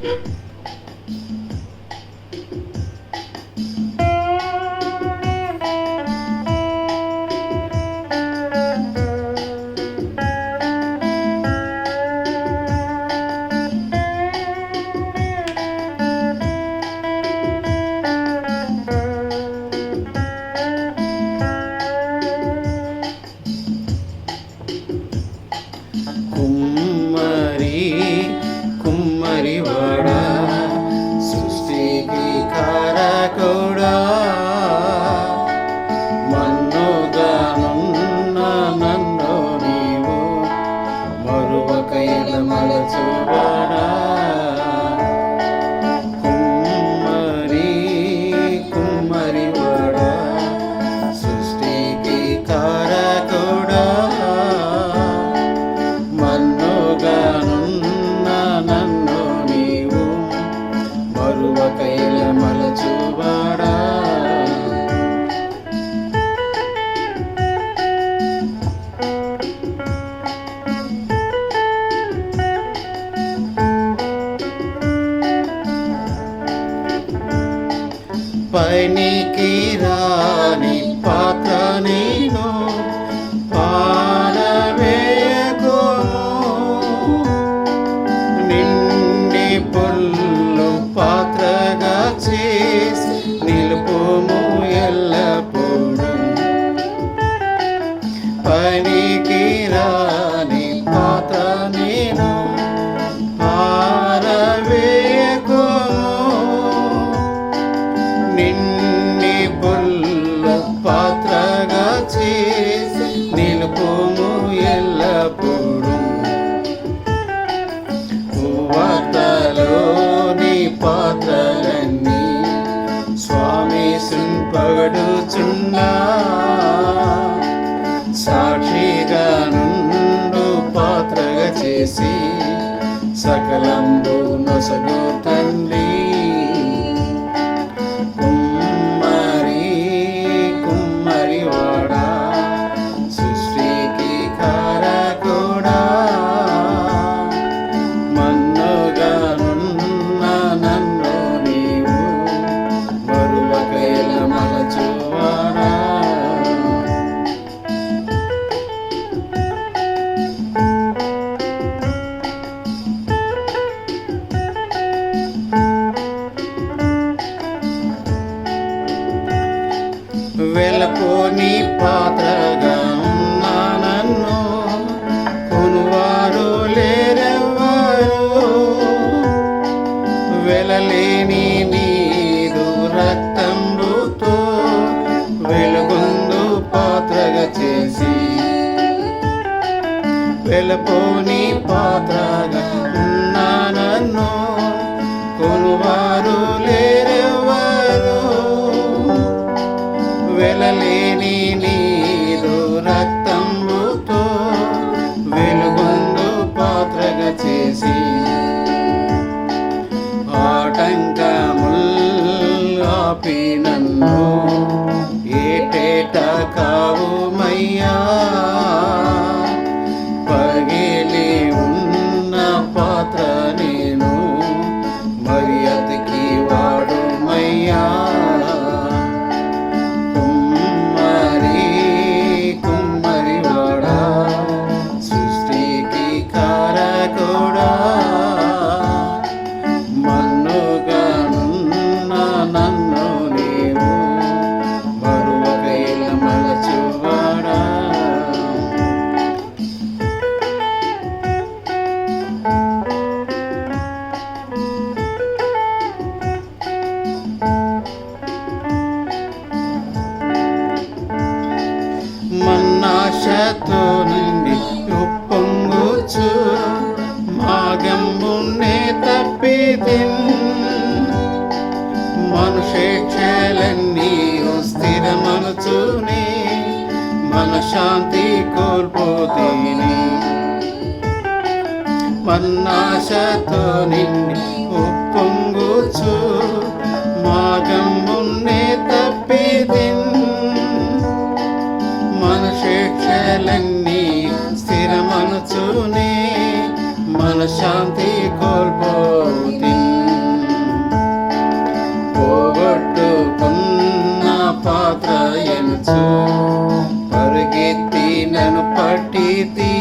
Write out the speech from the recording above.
Thank you. పనికి రాని పాత నేను పాలవేగము నిండి పుల్లు పాత్రగా చేసి నిలుపుము ఎల్లప్పుడు. పనికి రాని పాత పగడుచున్నా సాక్షిగా నుండు పాత్రగా చేసి సకలంబు నొసగో వెలపోని పాత్రగా ఉన్న నన్ను కొనువారు లేరెవరు వెలలేని నీరు రక్తంబుతో వెలుగొందు పాత్రగా చేసి. ఆటంకముల్ ఆపి నన్ను యేసునే మనశాంతి కోల్పోతేనే. మన్నాశతో నిన్ను ఉప్పొంగుచు మార్గం మున్నే తప్పిది మన శిక్షలన్నీ స్థిరమనుచునే మన శాంతి కోల్పోతుంది ಪರಗೆತ್ತಿ ನಾನು ಪಟ್ಟಿದ್ದೀ